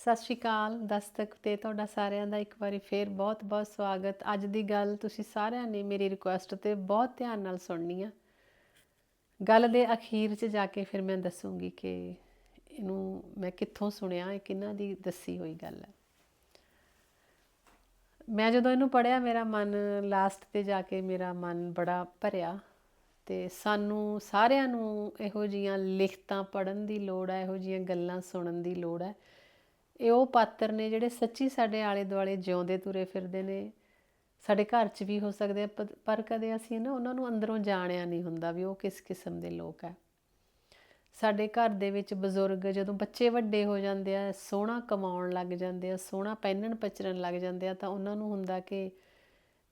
ਸਤਿ ਸ਼੍ਰੀ ਅਕਾਲ ਦਸਤਕ ਤੇ ਤੁਹਾਡਾ ਸਾਰਿਆਂ ਦਾ ਇੱਕ ਵਾਰੀ ਫੇਰ ਬਹੁਤ-ਬਹੁਤ ਸਵਾਗਤ। ਅੱਜ ਦੀ ਗੱਲ ਤੁਸੀਂ ਸਾਰਿਆਂ ਨੇ ਮੇਰੀ ਰਿਕੁਐਸਟ ਤੇ ਬਹੁਤ ਧਿਆਨ ਨਾਲ ਸੁਣਨੀ ਆ। ਗੱਲ ਦੇ ਅਖੀਰ 'ਚ ਜਾ ਕੇ ਫਿਰ ਮੈਂ ਦੱਸੂਗੀ ਕਿ ਇਹਨੂੰ ਮੈਂ ਕਿੱਥੋਂ ਸੁਣਿਆ, ਇਹ ਕਿਹਨਾਂ ਦੀ ਦੱਸੀ ਹੋਈ ਗੱਲ ਹੈ ਮੈਂ ਜਦੋਂ ਇਹਨੂੰ ਪੜਿਆ ਮੇਰਾ ਮਨ ਲਾਸਟ ਤੇ ਜਾ ਕੇ ਮੇਰਾ ਮਨ ਬੜਾ ਭਰਿਆ ਤੇ ਸਾਨੂੰ ਸਾਰਿਆਂ ਨੂੰ ਇਹੋ ਜੀਆਂ ਲਿਖਤਾਂ ਪੜਨ ਦੀ ਲੋੜ ਹੈ ਇਹੋ ਜੀਆਂ ਗੱਲਾਂ ਸੁਣਨ ਦੀ ਲੋੜ ਹੈ ਇਹ ਉਹ ਪਾਤਰ ਨੇ ਜਿਹੜੇ ਸੱਚੀ ਸਾਡੇ ਆਲੇ ਦੁਆਲੇ ਜਿਉਂਦੇ, ਤੁਰੇ ਫਿਰਦੇ ਨੇ। ਸਾਡੇ ਘਰ 'ਚ ਵੀ ਹੋ ਸਕਦੇ ਆ, ਪ- ਪਰ ਕਦੇ ਅਸੀਂ ਨਾ ਉਹਨਾਂ ਨੂੰ ਅੰਦਰੋਂ ਜਾਣਿਆ ਨਹੀਂ ਹੁੰਦਾ ਵੀ ਉਹ ਕਿਸ ਕਿਸਮ ਦੇ ਲੋਕ ਹੈ ਸਾਡੇ ਘਰ ਦੇ ਵਿੱਚ ਬਜ਼ੁਰਗ ਜਦੋਂ ਬੱਚੇ ਵੱਡੇ ਹੋ ਜਾਂਦੇ ਆ, ਸੋਹਣਾ ਕਮਾਉਣ ਲੱਗ ਜਾਂਦੇ ਆ, ਸੋਹਣਾ ਪਹਿਨਣ ਪਚਰਨ ਲੱਗ ਜਾਂਦੇ ਆ, ਤਾਂ ਉਹਨਾਂ ਨੂੰ ਹੁੰਦਾ ਕਿ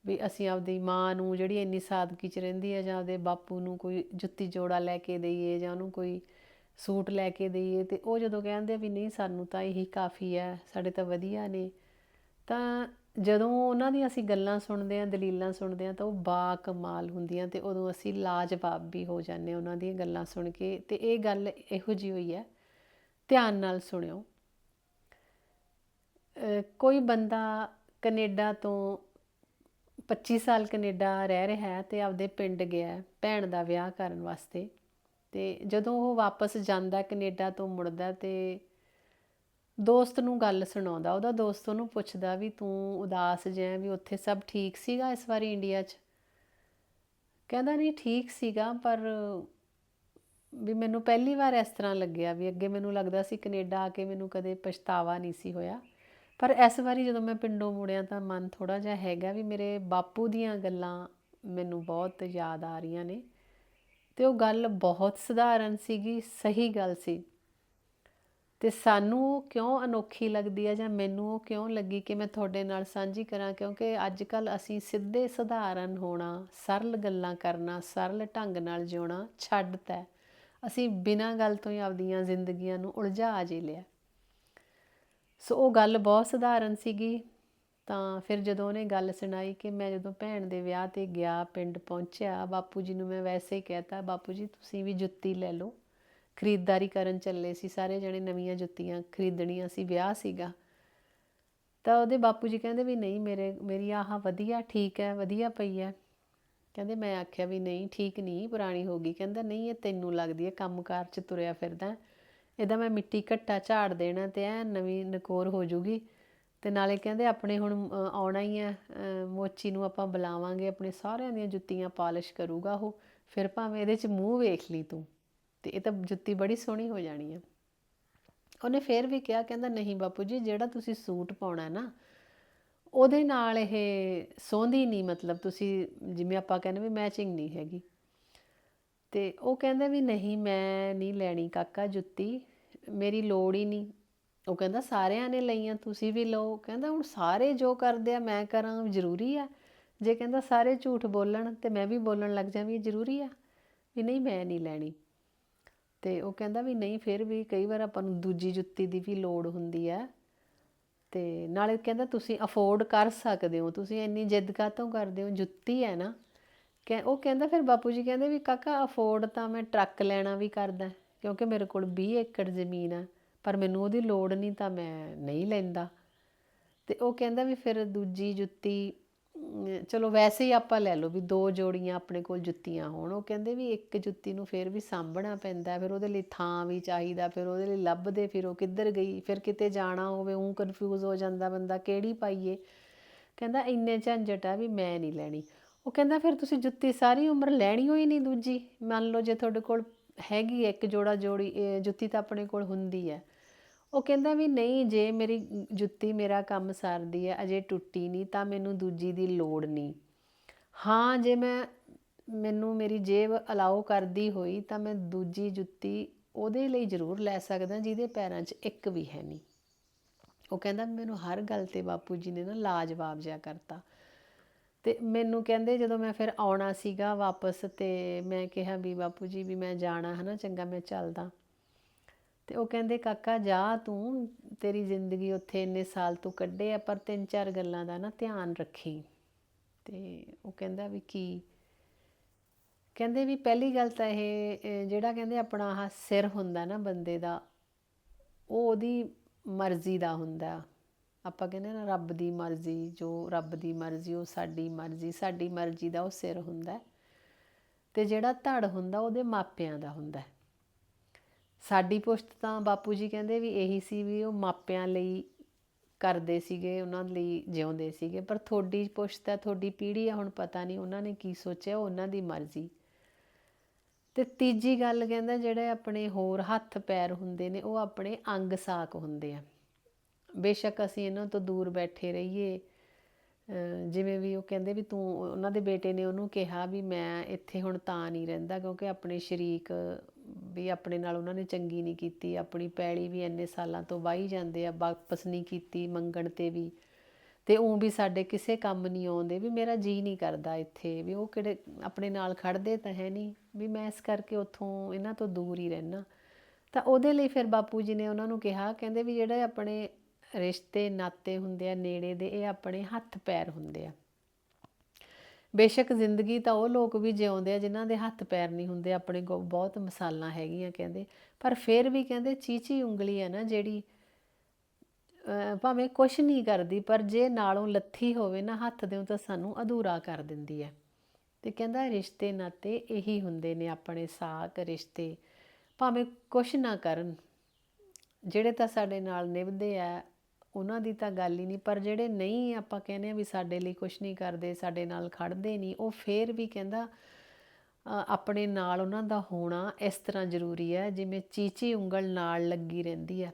ਵੀ ਅਸੀਂ ਆਪਦੀ ਮਾਂ ਨੂੰ ਜਿਹੜੀ ਇੰਨੀ ਸਾਦਗੀ 'ਚ ਰਹਿੰਦੀ ਆ ਜਾਂ ਆਪਦੇ ਬਾਪੂ ਨੂੰ ਕੋਈ ਜੁੱਤੀ ਜੋੜਾ ਲੈ ਕੇ ਦਈਏ ਜਾਂ ਉਹਨੂੰ ਕੋਈ ਸੂਟ ਲੈ ਕੇ ਦਈਏ ਤੇ ਉਹ ਜਦੋਂ ਕਹਿੰਦੇ ਵੀ ਨਹੀਂ, ਸਾਨੂੰ ਤਾਂ ਇਹੀ ਕਾਫੀ ਹੈ, ਸਾਡੇ ਤਾਂ ਵਧੀਆ ਨੇ। ਤਾਂ ਜਦੋਂ ਉਹਨਾਂ ਦੀਆਂ ਅਸੀਂ ਗੱਲਾਂ ਸੁਣਦੇ ਆ ਦਲੀਲਾਂ ਸੁਣਦੇ ਆ ਤਾਂ ਉਹ ਬਾ ਕਮਾਲ ਹੁੰਦੀਆਂ ਤੇ ਉਦੋਂ ਅਸੀਂ ਲਾਜਵਾਬ ਵੀ ਹੋ ਜਾਂਦੇ ਹਾਂ ਉਹਨਾਂ ਦੀਆਂ ਗੱਲਾਂ ਸੁਣ ਕੇ। ਤੇ ਇਹ ਗੱਲ ਇਹੋ ਜਿਹੀ ਹੋਈ ਹੈ, ਧਿਆਨ ਨਾਲ ਸੁਣਿਓ। ਕੋਈ ਬੰਦਾ ਕੈਨੇਡਾ ਤੋਂ 25 ਸਾਲ ਕੈਨੇਡਾ ਰਹਿ ਰਿਹਾ ਹੈ ਤੇ ਆਪਦੇ ਪਿੰਡ ਗਿਆ ਭੈਣ ਦਾ ਵਿਆਹ ਕਰਨ ਵਾਸਤੇ। ਤੇ ਜਦੋਂ ਉਹ ਵਾਪਸ ਜਾਂਦਾ ਕੈਨੇਡਾ ਤੋਂ ਮੁੜਦਾ ਤੇ ਦੋਸਤ ਨੂੰ ਗੱਲ ਸੁਣਾਉਂਦਾ, ਉਹਦਾ ਦੋਸਤ ਉਹਨੂੰ ਪੁੱਛਦਾ ਵੀ ਤੂੰ ਉਦਾਸ ਜਿਹਾ ਵੀ ਉੱਥੇ ਸਭ ਠੀਕ ਸੀਗਾ ਇਸ ਵਾਰੀ ਇੰਡੀਆ 'ਚ? ਕਹਿੰਦਾ ਨਹੀਂ, ਠੀਕ ਸੀਗਾ, ਪਰ ਵੀ ਮੈਨੂੰ ਪਹਿਲੀ ਵਾਰ ਇਸ ਤਰ੍ਹਾਂ ਲੱਗਿਆ ਵੀ ਅੱਗੇ ਮੈਨੂੰ ਲੱਗਦਾ ਸੀ ਕੈਨੇਡਾ ਆ ਕੇ ਮੈਨੂੰ ਕਦੇ ਪਛਤਾਵਾ ਨਹੀਂ ਸੀ ਹੋਇਆ। ਪਰ ਇਸ ਵਾਰੀ ਜਦੋਂ ਮੈਂ ਪਿੰਡੋਂ ਮੁੜਿਆ ਤਾਂ ਮਨ ਥੋੜਾ ਜਿਹਾ ਹੈਗਾ ਵੀ ਮੇਰੇ ਬਾਪੂ ਦੀਆਂ ਗੱਲਾਂ ਮੈਨੂੰ ਬਹੁਤ ਯਾਦ ਆ ਰਹੀਆਂ ਨੇ। ਤੇ ਉਹ ਗੱਲ ਬਹੁਤ ਸਧਾਰਨ ਸੀਗੀ, ਸਹੀ ਗੱਲ ਸੀ। ਤੇ ਸਾਨੂੰ ਉਹ ਕਿਉਂ ਅਨੋਖੀ ਲੱਗਦੀ ਹੈ ਜਾਂ ਮੈਨੂੰ ਉਹ ਕਿਉਂ ਲੱਗੀ ਕਿ ਮੈਂ ਤੁਹਾਡੇ ਨਾਲ ਸਾਂਝੀ ਕਰਾਂ? ਕਿਉਂਕਿ ਅੱਜ ਕੱਲ ਅਸੀਂ ਸਿੱਧੇ ਸਧਾਰਨ ਹੋਣਾ, ਸਰਲ ਗੱਲਾਂ ਕਰਨਾ, ਸਰਲ ਢੰਗ ਨਾਲ ਜਿਉਣਾ ਛੱਡਤਾ ਹੈ। ਅਸੀਂ ਬਿਨਾਂ ਗੱਲ ਤੋਂ ਹੀ ਆਪਦੀਆਂ ਜ਼ਿੰਦਗੀਆਂ ਨੂੰ ਉਲਝਾ ਜੇ ਲਿਆ। ਸੋ ਉਹ ਗੱਲ ਬਹੁਤ ਸਧਾਰਨ ਸੀਗੀ। ਤਾਂ ਫਿਰ ਜਦੋਂ ਉਹਨੇ ਗੱਲ ਸੁਣਾਈ ਕਿ ਮੈਂ ਜਦੋਂ ਭੈਣ ਦੇ ਵਿਆਹ ਤੇ ਗਿਆ, ਪਿੰਡ ਪਹੁੰਚਿਆ, ਬਾਪੂ ਜੀ ਨੂੰ ਮੈਂ ਵੈਸੇ ਹੀ ਕਹਿਤਾ, ਬਾਪੂ ਜੀ, ਤੁਸੀਂ ਵੀ ਜੁੱਤੀ ਲੈ ਲਓ। ਖਰੀਦਦਾਰੀ ਕਰਨ ਚੱਲੇ ਸੀ, ਸਾਰੇ ਜਣੇ ਨਵੀਆਂ ਜੁੱਤੀਆਂ ਖਰੀਦਣੀਆਂ ਸੀ, ਵਿਆਹ ਸੀਗਾ। ਤਾਂ ਉਹਦੇ ਬਾਪੂ ਜੀ ਕਹਿੰਦੇ ਵੀ ਨਹੀਂ, ਮੇਰੇ, ਮੇਰੀ ਆਹ ਵਧੀਆ ਠੀਕ ਹੈ, ਵਧੀਆ ਪਈ ਹੈ। ਕਹਿੰਦੇ ਮੈਂ ਆਖਿਆ ਵੀ ਨਹੀਂ, ਠੀਕ ਨਹੀਂ, ਪੁਰਾਣੀ ਹੋ ਗਈ। ਕਹਿੰਦਾ ਨਹੀਂ, ਇਹ ਤੈਨੂੰ ਲੱਗਦੀ ਹੈ, ਕੰਮਕਾਰ 'ਚ ਤੁਰਿਆ ਫਿਰਦਾ ਇਹਦਾ ਮੈਂ ਮਿੱਟੀ ਘੱਟਾ ਝਾੜ ਦੇਣਾ ਤੇ ਐ ਨਵੀਂ ਨਕੋਰ ਹੋ ਜੂਗੀ। ਤੇ ਨਾਲੇ ਕਹਿੰਦੇ ਆਪਣੇ ਹੁਣ ਆਉਣਾ ਹੀ ਹੈ ਮੋਚੀ ਨੂੰ ਆਪਾਂ ਬੁਲਾਵਾਂਗੇ, ਆਪਣੇ ਸਾਰਿਆਂ ਦੀਆਂ ਜੁੱਤੀਆਂ ਪਾਲਿਸ਼ ਕਰੂਗਾ ਉਹ, ਫਿਰ ਭਾਵੇਂ ਇਹਦੇ 'ਚ ਮੂੰਹ ਵੇਖ ਲਈ ਤੂੰ, ਤੇ ਇਹ ਤਾਂ ਜੁੱਤੀ ਬੜੀ ਸੋਹਣੀ ਹੋ ਜਾਣੀ ਆ ਉਹਨੇ ਫੇਰ ਵੀ ਕਿਹਾ, ਕਹਿੰਦਾ ਨਹੀਂ ਬਾਪੂ ਜੀ, ਜਿਹੜਾ ਤੁਸੀਂ ਸੂਟ ਪਾਉਣਾ ਨਾ, ਉਹਦੇ ਨਾਲ ਇਹ ਸੋਹੰਦੀ ਨਹੀਂ ਮਤਲਬ, ਤੁਸੀਂ ਜਿਵੇਂ ਆਪਾਂ ਕਹਿੰਦੇ ਵੀ ਮੈਚਿੰਗ ਨਹੀਂ ਹੈਗੀ। ਤੇ ਉਹ ਕਹਿੰਦਾ ਵੀ ਨਹੀਂ, ਮੈਂ ਨਹੀਂ ਲੈਣੀ ਕਾਕਾ ਜੁੱਤੀ, ਮੇਰੀ ਲੋੜ ਹੀ ਨਹੀਂ ਉਹ ਕਹਿੰਦਾ, ਸਾਰਿਆਂ ਨੇ ਲਈਆਂ, ਤੁਸੀਂ ਵੀ ਲਓ। ਕਹਿੰਦਾ, ਹੁਣ ਸਾਰੇ ਜੋ ਕਰਦੇ ਆ, ਮੈਂ ਕਰਾਂ, ਜ਼ਰੂਰੀ ਆ। ਜੇ ਕਹਿੰਦਾ ਸਾਰੇ ਝੂਠ ਬੋਲਣ, ਤੇ ਮੈਂ ਵੀ ਬੋਲਣ ਲੱਗ ਜਾਵਾਂ ਵੀ ਇਹ ਜ਼ਰੂਰੀ ਆ? ਵੀ ਨਹੀਂ, ਮੈਂ ਨਹੀਂ ਲੈਣੀ। ਤੇ ਉਹ ਕਹਿੰਦਾ ਵੀ ਨਹੀਂ, ਫਿਰ ਵੀ ਕਈ ਵਾਰ ਆਪਾਂ ਨੂੰ ਦੂਜੀ ਜੁੱਤੀ ਦੀ ਵੀ ਲੋੜ ਹੁੰਦੀ ਹੈ ਤੇ ਨਾਲੇ ਕਹਿੰਦਾ, ਤੁਸੀਂ ਅਫੋਰਡ ਕਰ ਸਕਦੇ ਹੋ, ਤੁਸੀਂ ਇੰਨੀ ਜਿੱਦ ਕਾਹਤੋਂ ਕਰਦੇ ਹੋ? ਜੁੱਤੀ ਹੈ ਨਾ? ਕਿ ਉਹ ਕਹਿੰਦਾ, ਫਿਰ ਬਾਪੂ ਜੀ ਕਹਿੰਦੇ ਵੀ, ਕਾਕਾ, ਅਫੋਰਡ ਤਾਂ ਮੈਂ ਟਰੱਕ ਲੈਣਾ ਵੀ ਕਰਦਾ, ਕਿਉਂਕਿ ਮੇਰੇ ਕੋਲ 20 ਏਕੜ ਜ਼ਮੀਨ ਆ। ਪਰ ਮੈਨੂੰ ਉਹਦੀ ਲੋੜ ਨਹੀਂ ਤਾਂ ਮੈਂ ਨਹੀਂ ਲੈਂਦਾ। ਤੇ ਉਹ ਕਹਿੰਦਾ ਵੀ ਫਿਰ ਦੂਜੀ ਜੁੱਤੀ ਚਲੋ ਵੈਸੇ ਹੀ ਆਪਾਂ ਲੈ ਲਓ ਵੀ ਦੋ ਜੋੜੀਆਂ ਆਪਣੇ ਕੋਲ ਜੁੱਤੀਆਂ ਹੋਣ। ਉਹ ਕਹਿੰਦੇ ਵੀ ਇੱਕ ਜੁੱਤੀ ਨੂੰ ਫਿਰ ਵੀ ਸਾਂਭਣਾ ਪੈਂਦਾ, ਫਿਰ ਉਹਦੇ ਲਈ ਥਾਂ ਵੀ ਚਾਹੀਦਾ, ਫਿਰ ਉਹਦੇ ਲਈ ਲੱਭਦੇ ਫਿਰ ਉਹ ਕਿੱਧਰ ਗਈ, ਫਿਰ ਕਿਤੇ ਜਾਣਾ ਹੋਵੇ ਉਹ ਕਨਫਿਊਜ਼ ਹੋ ਜਾਂਦਾ ਬੰਦਾ, ਕਿਹੜੀ ਪਾਈਏ? ਕਹਿੰਦਾ ਇੰਨੇ ਝੰਜਟ ਆ ਵੀ ਮੈਂ ਨਹੀਂ ਲੈਣੀ। ਉਹ ਕਹਿੰਦਾ ਫਿਰ ਤੁਸੀਂ ਜੁੱਤੀ ਸਾਰੀ ਉਮਰ ਲੈਣੀ ਹੋਈ ਨਹੀਂ ਦੂਜੀ? ਮੰਨ ਲਓ ਜੇ ਤੁਹਾਡੇ ਕੋਲ ਹੈਗੀ ਹੈ ਇੱਕ ਜੋੜਾ ਜੋੜੀ ਜੁੱਤੀ ਤਾਂ ਆਪਣੇ ਕੋਲ ਹੁੰਦੀ ਹੈ। ਉਹ ਕਹਿੰਦਾ ਵੀ ਨਹੀਂ, ਜੇ ਮੇਰੀ ਜੁੱਤੀ ਮੇਰਾ ਕੰਮ ਸਰਦੀ ਹੈ, ਅਜੇ ਟੁੱਟੀ ਨਹੀਂ, ਤਾਂ ਮੈਨੂੰ ਦੂਜੀ ਦੀ ਲੋੜ ਨਹੀਂ। ਹਾਂ, ਜੇ ਮੈਂ, ਮੈਨੂੰ ਮੇਰੀ ਜੇਬ ਅਲਾਉ ਕਰਦੀ ਹੋਈ, ਤਾਂ ਮੈਂ ਦੂਜੀ ਜੁੱਤੀ ਉਹਦੇ ਲਈ ਜ਼ਰੂਰ ਲੈ ਸਕਦਾ, ਜਿਹਦੇ ਪੈਰਾਂ 'ਚ ਇੱਕ ਵੀ ਹੈ ਨਹੀਂ। ਉਹ ਕਹਿੰਦਾ, ਮੈਨੂੰ ਹਰ ਗੱਲ ਤੇ ਬਾਪੂ ਜੀ ਨੇ ਨਾ ਲਾਜਵਾਬ ਜਿਹਾ ਕਰਤਾ। ਤੇ ਮੈਨੂੰ ਕਹਿੰਦੇ ਜਦੋਂ ਮੈਂ ਫਿਰ ਆਉਣਾ ਸੀਗਾ ਵਾਪਸ ਤੇ ਮੈਂ ਕਿਹਾ ਵੀ ਬਾਪੂ ਜੀ ਵੀ ਮੈਂ ਜਾਣਾ ਹੈ ਨਾ ਚੰਗਾ ਮੈਂ ਚੱਲਦਾ। ਤੇ ਉਹ ਕਹਿੰਦੇ, ਕਾਕਾ, ਜਾ ਤੂੰ, ਤੇਰੀ ਜ਼ਿੰਦਗੀ ਉੱਥੇ ਇੰਨੇ ਸਾਲ ਤੂੰ ਕੱਢੇ ਆ, ਪਰ ਤਿੰਨ ਚਾਰ ਗੱਲਾਂ ਦਾ ਨਾ ਧਿਆਨ ਰੱਖੀ। ਤੇ ਉਹ ਕਹਿੰਦਾ ਵੀ ਕੀ? ਕਹਿੰਦੇ ਵੀ ਪਹਿਲੀ ਗੱਲ ਤਾਂ ਇਹ ਜਿਹੜਾ ਕਹਿੰਦੇ ਆਪਣਾ ਆਹ ਸਿਰ ਹੁੰਦਾ ਨਾ ਬੰਦੇ ਦਾ, ਉਹ ਉਹਦੀ ਮਰਜ਼ੀ ਦਾ ਹੁੰਦਾ। ਆਪਾਂ ਕਹਿੰਦੇ ਨਾ, ਰੱਬ ਦੀ ਮਰਜ਼ੀ, ਜੋ ਰੱਬ ਦੀ ਮਰਜ਼ੀ, ਉਹ ਸਾਡੀ ਮਰਜ਼ੀ ਸਾਡੀ ਮਰਜ਼ੀ ਦਾ ਉਹ ਸਿਰ ਹੁੰਦਾ ਤੇ ਜਿਹੜਾ ਧੜ ਹੁੰਦਾ, ਉਹਦੇ ਮਾਪਿਆਂ ਦਾ ਹੁੰਦਾ ਸਾਡੀ ਪੁਸ਼ਤ ਤਾਂ ਬਾਪੂ ਜੀ ਕਹਿੰਦੇ ਵੀ ਇਹੀ ਸੀ ਵੀ ਉਹ ਮਾਪਿਆਂ ਲਈ ਕਰਦੇ ਸੀਗੇ, ਉਹਨਾਂ ਲਈ ਜਿਉਂਦੇ ਸੀਗੇ, ਪਰ ਤੁਹਾਡੀ ਪੁਸ਼ਤ ਹੈ, ਤੁਹਾਡੀ ਪੀੜ੍ਹੀ ਆ ਹੁਣ ਪਤਾ ਨਹੀਂ ਉਹਨਾਂ ਨੇ ਕੀ ਸੋਚਿਆ ਉਹਨਾਂ ਦੀ ਮਰਜ਼ੀ। ਤੇ ਤੀਜੀ ਗੱਲ ਕਹਿੰਦਾ, ਜਿਹੜੇ ਆਪਣੇ ਹੋਰ ਹੱਥ ਪੈਰ ਹੁੰਦੇ ਨੇ, ਉਹ ਆਪਣੇ ਅੰਗ ਸਾਕ ਹੁੰਦੇ ਆ। ਬੇਸ਼ੱਕ ਅਸੀਂ ਇਹਨਾਂ ਤੋਂ ਦੂਰ ਬੈਠੇ ਰਹੀਏ। ਜਿਵੇਂ ਵੀ ਉਹ ਕਹਿੰਦੇ ਵੀ ਤੂੰ, ਉਹਨਾਂ ਦੇ ਬੇਟੇ ਨੇ ਉਹਨੂੰ ਕਿਹਾ ਵੀ ਮੈਂ ਇੱਥੇ ਹੁਣ ਤਾਂ ਨਹੀਂ ਰਹਿੰਦਾ ਕਿਉਂਕਿ ਆਪਣੇ ਸ਼ਰੀਕ ਵੀ ਆਪਣੇ ਨਾਲ ਉਹਨਾਂ ਨੇ ਚੰਗੀ ਨਹੀਂ ਕੀਤੀ, ਆਪਣੀ ਪੈਲੀ ਵੀ ਇੰਨੇ ਸਾਲਾਂ ਤੋਂ ਵਾਹੀ ਜਾਂਦੇ ਆ, ਵਾਪਸ ਨਹੀਂ ਕੀਤੀ ਮੰਗਣ ਤੇ ਵੀ। ਤੇ ਉਹ ਵੀ ਸਾਡੇ ਕਿਸੇ ਕੰਮ ਨਹੀਂ ਆਉਂਦੇ ਵੀ ਮੇਰਾ ਜੀ ਨਹੀਂ ਕਰਦਾ ਇੱਥੇ, ਵੀ ਉਹ ਕਿਹੜੇ ਆਪਣੇ ਨਾਲ ਖੜਦੇ ਤਾਂ ਹੈ ਨਹੀਂ, ਵੀ ਮੈਂ ਇਸ ਕਰਕੇ ਉੱਥੋਂ ਇਹਨਾਂ ਤੋਂ ਦੂਰ ਹੀ ਰਹਿਣਾ ਤਾਂ ਉਹਦੇ ਲਈ ਫਿਰ ਬਾਪੂ ਜੀ ਨੇ ਉਹਨਾਂ ਨੂੰ ਕਿਹਾ, ਕਹਿੰਦੇ ਵੀ ਜਿਹੜੇ ਆਪਣੇ ਰਿਸ਼ਤੇ ਨਾਤੇ ਹੁੰਦੇ ਆ, ਨੇੜੇ ਦੇ, ਇਹ ਆਪਣੇ ਹੱਥ ਪੈਰ ਹੁੰਦੇ ਆ। ਬੇਸ਼ੱਕ ਜ਼ਿੰਦਗੀ ਤਾਂ ਉਹ ਲੋਕ ਵੀ ਜਿਉਂਦੇ ਆ ਜਿਨ੍ਹਾਂ ਦੇ ਹੱਥ ਪੈਰ ਨਹੀਂ ਹੁੰਦੇ, ਆਪਣੇ ਕੋਲ ਬਹੁਤ ਮਸਾਲਾਂ ਹੈਗੀਆਂ ਕਹਿੰਦੇ। ਪਰ ਫਿਰ ਵੀ ਕਹਿੰਦੇ ਚੀਚੀ ਉਂਗਲੀ ਆ ਨਾ ਜਿਹੜੀ ਭਾਵੇਂ ਕੁਛ ਨਹੀਂ ਕਰਦੀ, ਪਰ ਜੇ ਨਾਲੋਂ ਲੱਥੀ ਹੋਵੇ ਨਾ ਹੱਥ ਦੇ ਤਾਂ ਸਾਨੂੰ ਅਧੂਰਾ ਕਰ ਦਿੰਦੀ ਹੈ ਤੇ ਕਹਿੰਦਾ ਰਿਸ਼ਤੇ ਨਾਤੇ ਇਹੀ ਹੁੰਦੇ ਨੇ ਆਪਣੇ ਸਾਕ ਰਿਸ਼ਤੇ, ਭਾਵੇਂ ਕੁਛ ਨਾ ਕਰਨ, ਜਿਹੜੇ ਤਾਂ ਸਾਡੇ ਨਾਲ ਨਿਭਦੇ ਆ ਉਹਨਾਂ ਦੀ ਤਾਂ ਗੱਲ ਹੀ ਨਹੀਂ, ਪਰ ਜਿਹੜੇ ਨਹੀਂ ਆਪਾਂ ਕਹਿੰਦੇ ਆ ਵੀ ਸਾਡੇ ਲਈ ਕੁਛ ਨਹੀਂ ਕਰਦੇ, ਸਾਡੇ ਨਾਲ ਖੜਦੇ ਨਹੀਂ, ਉਹ ਫੇਰ ਵੀ ਕਹਿੰਦਾ ਆਪਣੇ ਨਾਲ ਉਹਨਾਂ ਦਾ ਹੋਣਾ ਇਸ ਤਰ੍ਹਾਂ ਜ਼ਰੂਰੀ ਹੈ, ਜਿਵੇਂ ਚੀਚੀ ਉਂਗਲ ਨਾਲ ਲੱਗੀ ਰਹਿੰਦੀ ਹੈ,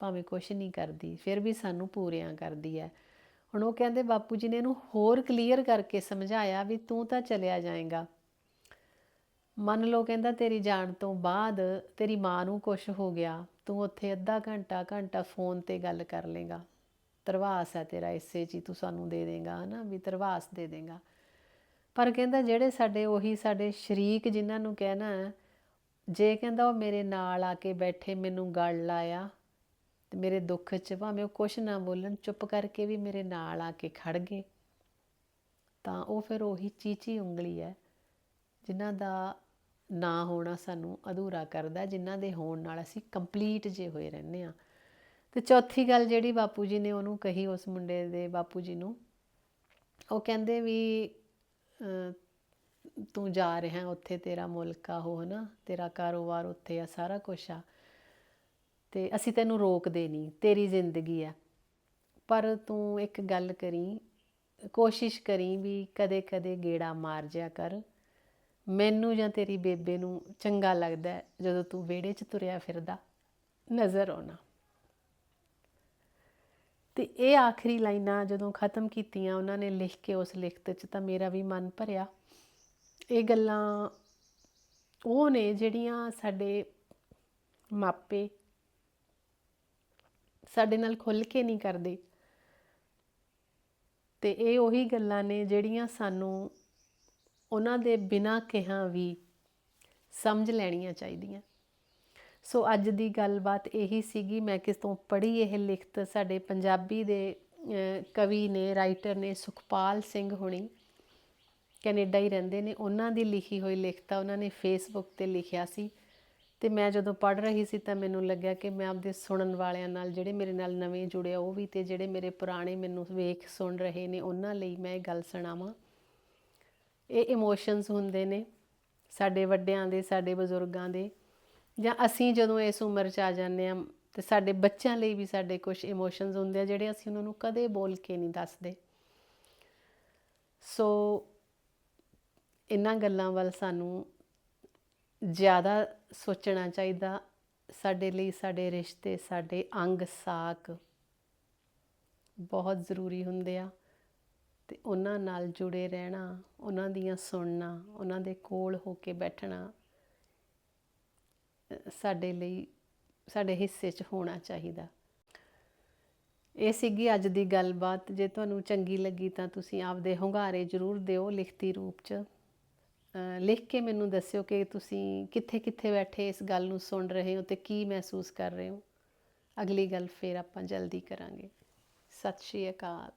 ਭਾਵੇਂ ਕੁਛ ਨਹੀਂ ਕਰਦੀ, ਫਿਰ ਵੀ ਸਾਨੂੰ ਪੂਰਿਆਂ ਕਰਦੀ ਹੈ। ਹੁਣ ਉਹ ਕਹਿੰਦੇ, ਬਾਪੂ ਜੀ ਨੇ ਇਹਨੂੰ ਹੋਰ ਕਲੀਅਰ ਕਰਕੇ ਸਮਝਾਇਆ ਵੀ ਤੂੰ ਤਾਂ ਚਲਿਆ ਜਾਏਗਾ। ਮੰਨ ਲਓ ਕਹਿੰਦਾ, ਤੇਰੀ ਜਾਣ ਤੋਂ ਬਾਅਦ ਤੇਰੀ ਮਾਂ ਨੂੰ ਕੁਝ ਹੋ ਗਿਆ ਤੂੰ ਉੱਥੇ ਅੱਧਾ ਘੰਟਾ ਘੰਟਾ ਫੋਨ ਤੇ ਗੱਲ ਕਰ ਲੇਗਾ ਤਰਵਾਸ ਹੈ ਤੇਰਾ ਇਸੇ 'ਚ ਹੀ, ਤੂੰ ਸਾਨੂੰ ਦੇ ਦੇਗਾ, ਹਨਾ, ਵੀ ਤਰਵਾਸ ਦੇ ਦੇਗਾ। ਪਰ ਕਹਿੰਦਾ ਜਿਹੜੇ ਸਾਡੇ, ਉਹੀ ਸਾਡੇ ਸ਼ਰੀਕ ਜਿਨ੍ਹਾਂ ਨੂੰ ਕਹਿਣਾ ਜੇ ਕਹਿੰਦਾ ਉਹ ਮੇਰੇ ਨਾਲ ਆ ਕੇ ਬੈਠੇ, ਮੈਨੂੰ ਗਲ ਲਾਇਆ, ਤੇ ਮੇਰੇ ਦੁੱਖ 'ਚ ਭਾਵੇਂ ਉਹ ਕੁਛ ਨਾ ਬੋਲਣ, ਚੁੱਪ ਕਰਕੇ ਵੀ ਮੇਰੇ ਨਾਲ ਆ ਕੇ ਖੜ ਗਏ, ਤਾਂ ਉਹ ਫਿਰ ਉਹੀ ਚੀਚੀ ਉਂਗਲੀ ਹੈ, ਜਿਨ੍ਹਾਂ ਦਾ ਨਾ ਹੋਣਾ ਸਾਨੂੰ ਅਧੂਰਾ ਕਰਦਾ, ਜਿਨ੍ਹਾਂ ਦੇ ਹੋਣ ਨਾਲ ਅਸੀਂ ਕੰਪਲੀਟ ਜੇ ਹੋਏ ਰਹਿੰਦੇ ਆ ਤੇ ਚੌਥੀ ਗੱਲ ਜਿਹੜੀ ਬਾਪੂ ਜੀ ਨੇ ਉਹਨੂੰ ਕਹੀ, ਉਸ ਮੁੰਡੇ ਦੇ ਬਾਪੂ ਜੀ ਨੂੰ, ਉਹ ਕਹਿੰਦੇ ਵੀ ਤੂੰ ਜਾ ਰਿਹਾ, ਉੱਥੇ ਤੇਰਾ ਮੁਲਕ ਆ ਉਹ, ਹਨਾ, ਤੇਰਾ ਕਾਰੋਬਾਰ ਉੱਥੇ ਆ, ਸਾਰਾ ਕੁਝ ਆ। ਤੇ ਅਸੀਂ ਤੈਨੂੰ ਰੋਕਦੇ ਨਹੀਂ, ਤੇਰੀ ਜ਼ਿੰਦਗੀ ਆ। ਪਰ ਤੂੰ ਇੱਕ ਗੱਲ ਕਰੀ, ਕੋਸ਼ਿਸ਼ ਕਰੀ ਵੀ ਕਦੇ-ਕਦੇ ਗੇੜਾ ਮਾਰ ਜਿਆ ਕਰ। ਮੈਨੂੰ ਜਾਂ ਤੇਰੀ ਬੇਬੇ ਨੂੰ ਚੰਗਾ ਲੱਗਦਾ ਜਦੋਂ ਤੂੰ ਵਿਹੜੇ 'ਚ ਤੁਰਿਆ ਫਿਰਦਾ, ਨਜ਼ਰ ਆਉਣਾ। ਤੇ ਇਹ ਆਖਰੀ ਲਾਈਨਾਂ ਜਦੋਂ ਖਤਮ ਕੀਤੀਆਂ ਉਹਨਾਂ ਨੇ ਲਿਖ ਕੇ ਉਸ ਲਿਖਤ 'ਚ ਤਾਂ ਮੇਰਾ ਵੀ ਮਨ ਭਰਿਆ। ਇਹ ਗੱਲਾਂ ਉਹ ਨੇ ਜਿਹੜੀਆਂ ਸਾਡੇ ਮਾਪੇ ਸਾਡੇ ਨਾਲ ਖੁੱਲ ਕੇ ਨਹੀਂ ਕਰਦੇ। ਤੇ ਇਹ ਉਹੀ ਗੱਲਾਂ ਨੇ ਜਿਹੜੀਆਂ ਸਾਨੂੰ ਉਹਨਾਂ ਦੇ ਬਿਨਾਂ ਕਿਹਾ ਵੀ ਸਮਝ ਲੈਣੀਆਂ ਚਾਹੀਦੀਆਂ। ਸੋ ਅੱਜ ਦੀ ਗੱਲਬਾਤ ਇਹੀ ਸੀਗੀ, ਮੈਂ ਕਿਸ ਤੋਂ ਪੜ੍ਹੀ ਇਹ ਲਿਖਤ ਸਾਡੇ ਪੰਜਾਬੀ ਦੇ ਕਵੀ ਨੇ, ਰਾਈਟਰ ਨੇ ਸੁਖਪਾਲ ਸਿੰਘ ਹੁਣੀ। ਕੈਨੇਡਾ ਹੀ ਰਹਿੰਦੇ ਨੇ, ਉਹਨਾਂ ਦੀ ਲਿਖੀ ਹੋਈ ਲਿਖਤ ਉਹਨਾਂ ਨੇ ਫੇਸਬੁੱਕ ਤੇ ਲਿਖਿਆ ਸੀ। ਤੇ ਮੈਂ ਜਦੋਂ ਪੜ੍ਹ ਰਹੀ ਸੀ ਤਾਂ ਮੈਨੂੰ ਲੱਗਿਆ ਕਿ ਮੈਂ ਆਪਦੇ ਸੁਣਨ ਵਾਲਿਆਂ ਨਾਲ, ਜਿਹੜੇ ਮੇਰੇ ਨਾਲ ਨਵੇਂ ਜੁੜੇ ਆ, ਉਹ ਵੀ ਤੇ ਜਿਹੜੇ ਮੇਰੇ ਪੁਰਾਣੇ ਮੈਨੂੰ ਵੇਖ, ਸੁਣ ਰਹੇ ਨੇ, ਉਹਨਾਂ ਲਈ ਮੈਂ ਇਹ ਗੱਲ ਸੁਣਾਵਾਂ। ਇਹ ਇਮੋਸ਼ਨਸ ਹੁੰਦੇ ਨੇ ਸਾਡੇ ਵੱਡਿਆਂ ਦੇ, ਸਾਡੇ ਬਜ਼ੁਰਗਾਂ ਦੇ ਜਾਂ ਅਸੀਂ ਜਦੋਂ ਇਸ ਉਮਰ 'ਚ ਆ ਜਾਂਦੇ ਆ ਤੇ ਸਾਡੇ ਬੱਚਿਆਂ ਲਈ ਵੀ ਸਾਡੇ ਕੁਝ ਇਮੋਸ਼ਨਸ ਹੁੰਦੇ ਆ ਜਿਹੜੇ ਅਸੀਂ ਉਹਨਾਂ ਨੂੰ ਕਦੇ ਬੋਲ ਕੇ ਨਹੀਂ ਦੱਸਦੇ। ਸੋ ਇਹਨਾਂ ਗੱਲਾਂ ਵੱਲ ਸਾਨੂੰ ਜ਼ਿਆਦਾ ਸੋਚਣਾ ਚਾਹੀਦਾ ਸਾਡੇ ਲਈ, ਸਾਡੇ ਰਿਸ਼ਤੇ, ਸਾਡੇ ਅੰਗ ਸਾਕ ਬਹੁਤ ਜ਼ਰੂਰੀ ਹੁੰਦੇ ਆ। ਅਤੇ ਉਹਨਾਂ ਨਾਲ ਜੁੜੇ ਰਹਿਣਾ, ਉਹਨਾਂ ਦੀਆਂ ਸੁਣਨਾ, ਉਹਨਾਂ ਦੇ ਕੋਲ ਹੋ ਕੇ ਬੈਠਣਾ ਸਾਡੇ ਲਈ, ਸਾਡੇ ਹਿੱਸੇ 'ਚ ਹੋਣਾ ਚਾਹੀਦਾ। ਇਹ ਸੀਗੀ ਅੱਜ ਦੀ ਗੱਲਬਾਤ। ਜੇ ਤੁਹਾਨੂੰ ਚੰਗੀ ਲੱਗੀ ਤਾਂ ਤੁਸੀਂ ਆਪਦੇ ਹੁੰਗਾਰੇ ਜ਼ਰੂਰ ਦਿਓ ਲਿਖਤੀ ਰੂਪ 'ਚ। ਲਿਖ ਕੇ ਮੈਨੂੰ ਦੱਸਿਓ ਕਿ ਤੁਸੀਂ ਕਿੱਥੇ ਕਿੱਥੇ ਬੈਠੇ, ਇਸ ਗੱਲ ਨੂੰ ਸੁਣ ਰਹੇ ਹੋ ਤੇ ਕੀ ਮਹਿਸੂਸ ਕਰ ਰਹੇ ਹੋ। ਅਗਲੀ ਗੱਲ ਫੇਰ ਆਪਾਂ ਜਲਦੀ ਕਰਾਂਗੇ। ਸਤਿ ਸ਼੍ਰੀ ਅਕਾਲ।